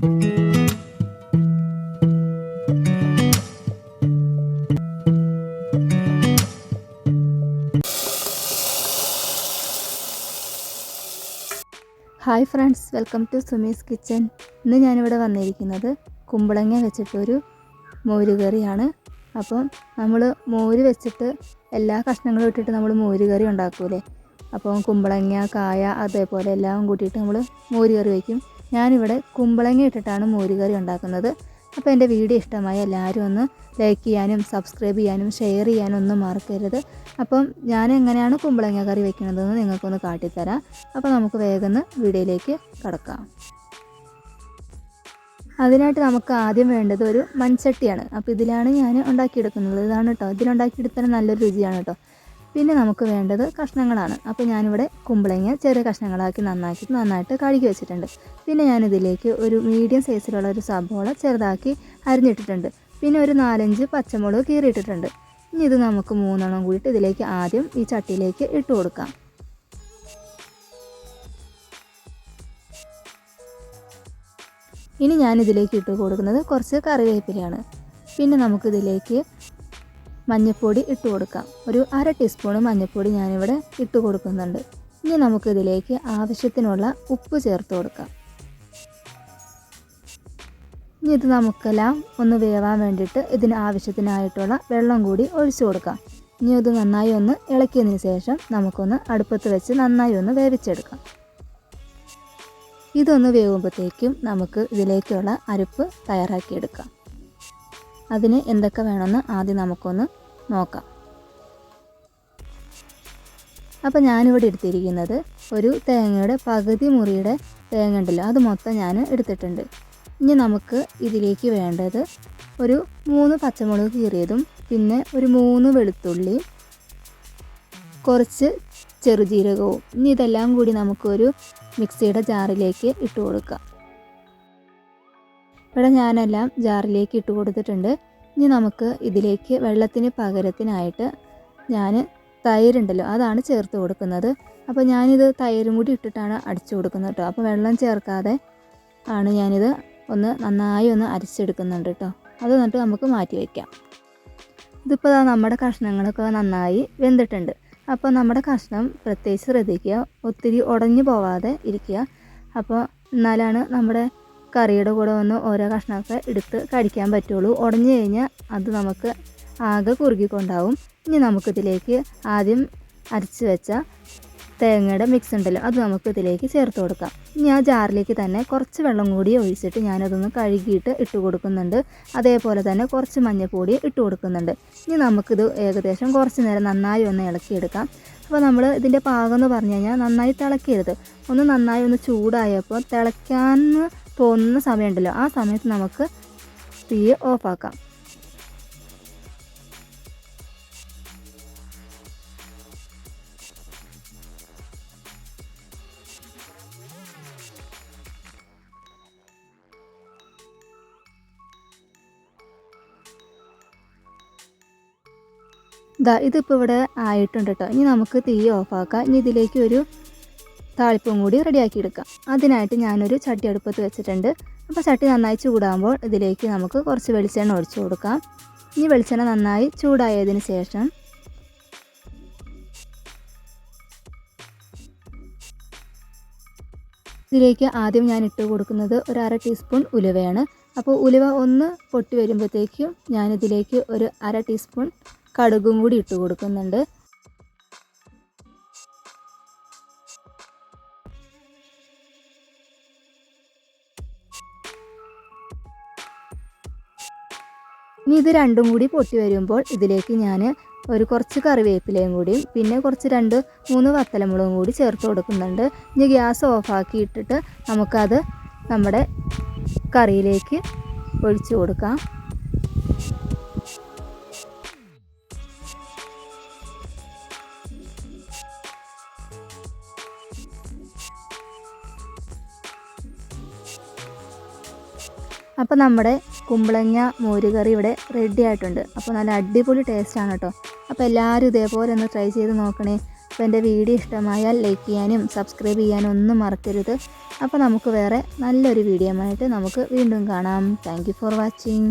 Hi friends welcome to Sumi's kitchen. ഇന്ന് ഞാനിവിടെ വന്നിരിക്കുന്നത് കുമ്പളങ്ങ വെച്ചിട്ടൊരു മോര് കറിയാണ്. അപ്പം നമ്മൾ മോര് വെച്ചിട്ട് എല്ലാ കഷ്ണങ്ങളും ഇട്ടിട്ട് നമ്മൾ മോര് കറി ഉണ്ടാക്കൂലേ? അപ്പം കുമ്പളങ്ങ കായ അതേപോലെ എല്ലാം കൂട്ടിയിട്ട് നമ്മൾ മോര് കറി വയ്ക്കും ഞാനിവിടെ കുമ്പളങ്ങ ഇട്ടിട്ടാണ് മോരുകറി ഉണ്ടാക്കുന്നത്. അപ്പോൾ എന്റെ വീഡിയോ ഇഷ്ടമായി എല്ലാവരും ഒന്ന് ലൈക്ക് ചെയ്യാനും സബ്സ്ക്രൈബ് ചെയ്യാനും ഷെയർ ചെയ്യാനും ഒന്നും മറക്കരുത്. അപ്പം ഞാൻ എങ്ങനെയാണ് കുമ്പളങ്ങ കറി വെക്കുന്നതെന്ന് നിങ്ങൾക്കൊന്ന് കാട്ടിത്തരാം. അപ്പോൾ നമുക്ക് വേഗം വീഡിയോയിലേക്ക് കടക്കാം. അതിനായിട്ട് നമുക്ക് ആദ്യം വേണ്ടത് ഒരു മൺചട്ടിയാണ്. അപ്പോൾ ഇതിലാണ് ഞാൻ ഉണ്ടാക്കിയെടുക്കുന്നത്. ഇതാണ് കേട്ടോ ഇതിലുണ്ടാക്കിയെടുത്താൽ നല്ലൊരു രുചിയാണ് കേട്ടോ പിന്നെ നമുക്ക് വേണ്ടത് കഷ്ണങ്ങളാണ്. അപ്പോൾ ഞാനിവിടെ കുമ്പളങ്ങ ചെറിയ കഷ്ണങ്ങളാക്കി നന്നാക്കി നന്നായിട്ട് കഴുകി വെച്ചിട്ടുണ്ട്. പിന്നെ ഞാനിതിലേക്ക് ഒരു മീഡിയം സൈസിലുള്ള ഒരു സബോള ചെറുതാക്കി അരിഞ്ഞിട്ടിട്ടുണ്ട്. പിന്നെ ഒരു നാലഞ്ച് പച്ചമുളക് കീറിയിട്ടിട്ടുണ്ട്. ഇനി ഇത് നമുക്ക് മൂന്നെണ്ണം കൂടിയിട്ട് ഇതിലേക്ക് ആദ്യം ഈ ചട്ടിയിലേക്ക് ഇട്ട് കൊടുക്കാം. ഇനി ഞാനിതിലേക്ക് ഇട്ട് കൊടുക്കുന്നത് കുറച്ച് കറിവേപ്പിലയാണ്. പിന്നെ നമുക്കിതിലേക്ക് മഞ്ഞൾപ്പൊടി ഇട്ട് കൊടുക്കാം. ഒരു അര ടീസ്പൂൺ മഞ്ഞൾപ്പൊടി ഞാനിവിടെ ഇട്ട് കൊടുക്കുന്നുണ്ട്. ഇനി നമുക്കിതിലേക്ക് ആവശ്യത്തിനുള്ള ഉപ്പ് ചേർത്ത് കൊടുക്കാം. ഇനി ഇത് നമുക്കെല്ലാം ഒന്ന് വേവാൻ വേണ്ടിയിട്ട് ഇതിന് ആവശ്യത്തിനായിട്ടുള്ള വെള്ളം കൂടി ഒഴിച്ചു കൊടുക്കാം. ഇനി ഇത് നന്നായി ഒന്ന് ഇളക്കിയതിന് ശേഷം നമുക്കൊന്ന് അടുപ്പത്ത് വെച്ച് നന്നായി ഒന്ന് വേവിച്ചെടുക്കാം. ഇതൊന്ന് വേവുമ്പോഴത്തേക്കും നമുക്ക് ഇതിലേക്കുള്ള അരപ്പ് തയ്യാറാക്കിയെടുക്കാം. അതിന് എന്തൊക്കെ വേണമെന്ന് ആദ്യം നമുക്കൊന്ന് നോക്കാം. അപ്പോൾ ഞാനിവിടെ എടുത്തിരിക്കുന്നത് ഒരു തേങ്ങയുടെ പകുതി മുറിയുടെ തേങ്ങ ഉണ്ടല്ലോ അത് മൊത്തം ഞാൻ എടുത്തിട്ടുണ്ട്. ഇനി നമുക്ക് ഇതിലേക്ക് വേണ്ടത് ഒരു മൂന്ന് പച്ചമുളക് കീറിയതും പിന്നെ ഒരു മൂന്ന് വെളുത്തുള്ളി കുറച്ച് ചെറുജീരകവും. ഇനി ഇതെല്ലാം കൂടി നമുക്കൊരു മിക്സിയുടെ ജാറിലേക്ക് ഇട്ട് കൊടുക്കാം. ഇവിടെ ഞാനെല്ലാം ജാറിലേക്ക് ഇട്ട് കൊടുത്തിട്ടുണ്ട്. ഇനി നമുക്ക് ഇതിലേക്ക് വെള്ളത്തിന് പകരത്തിനായിട്ട് ഞാൻ തൈരുണ്ടല്ലോ അതാണ് ചേർത്ത് കൊടുക്കുന്നത്. അപ്പോൾ ഞാനിത് തൈരും കൂടി ഇട്ടിട്ടാണ് അടിച്ചു കൊടുക്കുന്നത് കേട്ടോ. അപ്പോൾ വെള്ളം ചേർക്കാതെ ആണ് ഞാനിത് ഒന്ന് നന്നായി ഒന്ന് അരച്ചെടുക്കുന്നുണ്ട് കേട്ടോ. അത് എന്നിട്ട് നമുക്ക് മാറ്റി വയ്ക്കാം. ഇതിപ്പോൾ നമ്മുടെ കഷ്ണങ്ങളൊക്കെ നന്നായി വെന്തിട്ടുണ്ട്. അപ്പോൾ നമ്മുടെ കഷ്ണം പ്രത്യേകിച്ച് ശ്രദ്ധിക്കുക ഒത്തിരി ഉടഞ്ഞു പോവാതെ ഇരിക്കുക. അപ്പോൾ എന്നാലാണ് നമ്മുടെ കറിയുടെ കൂടെ വന്ന് ഓരോ കഷ്ണമൊക്കെ എടുത്ത് കടിക്കാൻ പറ്റുള്ളൂ. ഉടഞ്ഞു കഴിഞ്ഞാൽ അത് നമുക്ക് ആകെ കുറുകിക്കൊണ്ടാവും. ഇനി നമുക്കിതിലേക്ക് ആദ്യം അരച്ച് വെച്ച തേങ്ങയുടെ മിക്സ് ഉണ്ടല്ലോ അത് നമുക്ക് ഇതിലേക്ക് ചേർത്ത് കൊടുക്കാം. ഇനി ആ ജാറിലേക്ക് തന്നെ കുറച്ച് വെള്ളം കൂടി ഒഴിച്ചിട്ട് ഞാനതൊന്ന് കഴുകിയിട്ട് ഇട്ട് കൊടുക്കുന്നുണ്ട്. അതേപോലെ തന്നെ കുറച്ച് മഞ്ഞൾപ്പൊടി ഇട്ട് കൊടുക്കുന്നുണ്ട്. ഇനി നമുക്കിത് ഏകദേശം കുറച്ച് നേരം നന്നായി ഒന്ന് ഇളക്കിയെടുക്കാം. അപ്പോൾ നമ്മൾ ഇതിന്റെ പാകം എന്ന് പറഞ്ഞു കഴിഞ്ഞാൽ നന്നായി തിളക്കരുത്. ഒന്ന് നന്നായി ഒന്ന് ചൂടായപ്പോൾ തിളയ്ക്കാൻ തോന്നുന്ന സമയമുണ്ടല്ലോ. ആ സമയത്ത് നമുക്ക് തീ ഓഫാക്കാം. ഇതാ ഇതിപ്പോൾ ഇവിടെ ആയിട്ടുണ്ട് കേട്ടോ ഇനി നമുക്ക് തീ ഓഫാക്കാം. ഇനി ഇതിലേക്ക് ഒരു താളിപ്പും കൂടി റെഡിയാക്കി എടുക്കാം അതിനായിട്ട് ഞാനൊരു ചട്ടി അടുപ്പത്ത് വെച്ചിട്ടുണ്ട്. അപ്പോൾ ചട്ടി നന്നായി ചൂടാകുമ്പോൾ ഇതിലേക്ക് നമുക്ക് കുറച്ച് വെളിച്ചെണ്ണ ഒഴിച്ചു കൊടുക്കാം. ഇനി വെളിച്ചെണ്ണ നന്നായി ചൂടായതിന് ശേഷം ഇതിലേക്ക് ആദ്യം ഞാൻ ഇട്ട് കൊടുക്കുന്നത് ഒരു അര ടീസ്പൂൺ ഉലുവയാണ്. അപ്പോൾ ഉലുവ ഒന്ന് പൊട്ടി വരുമ്പോഴത്തേക്കും ഞാനിതിലേക്ക് ഒരു അര ടീസ്പൂൺ കടുകും കൂടി ഇട്ട് കൊടുക്കുന്നുണ്ട്. ഇനി ഇത് രണ്ടും കൂടി പൊട്ടി വരുമ്പോൾ ഇതിലേക്ക് ഞാൻ ഒരു കുറച്ച് കറിവേപ്പിലയും കൂടി പിന്നെ കുറച്ച് രണ്ട് മൂന്ന് വത്തലമുളകും കൂടി ചേർത്ത് കൊടുക്കുന്നുണ്ട്. ഇനി ഗ്യാസ് ഓഫാക്കി ഇട്ടിട്ട് നമുക്കത് നമ്മുടെ കറിയിലേക്ക് ഒഴിച്ചു കൊടുക്കാം. അപ്പോൾ നമ്മുടെ കുമ്പളങ്ങ മോരുകറി ഇവിടെ റെഡി ആയിട്ടുണ്ട്. അപ്പോൾ നല്ല അടിപൊളി ടേസ്റ്റാണ് കേട്ടോ. അപ്പോൾ എല്ലാവരും ഇതേപോലെ ഒന്ന് ട്രൈ ചെയ്ത് നോക്കണേ. അപ്പോൾ എന്റെ വീഡിയോ ഇഷ്ടമായാൽ ലൈക്ക് ചെയ്യാനും സബ്സ്ക്രൈബ് ചെയ്യാനും ഒന്നും മറക്കരുത്. അപ്പോൾ നമുക്ക് വേറെ നല്ലൊരു വീഡിയോ ആയിട്ട് നമുക്ക് വീണ്ടും കാണാം. Thank for watching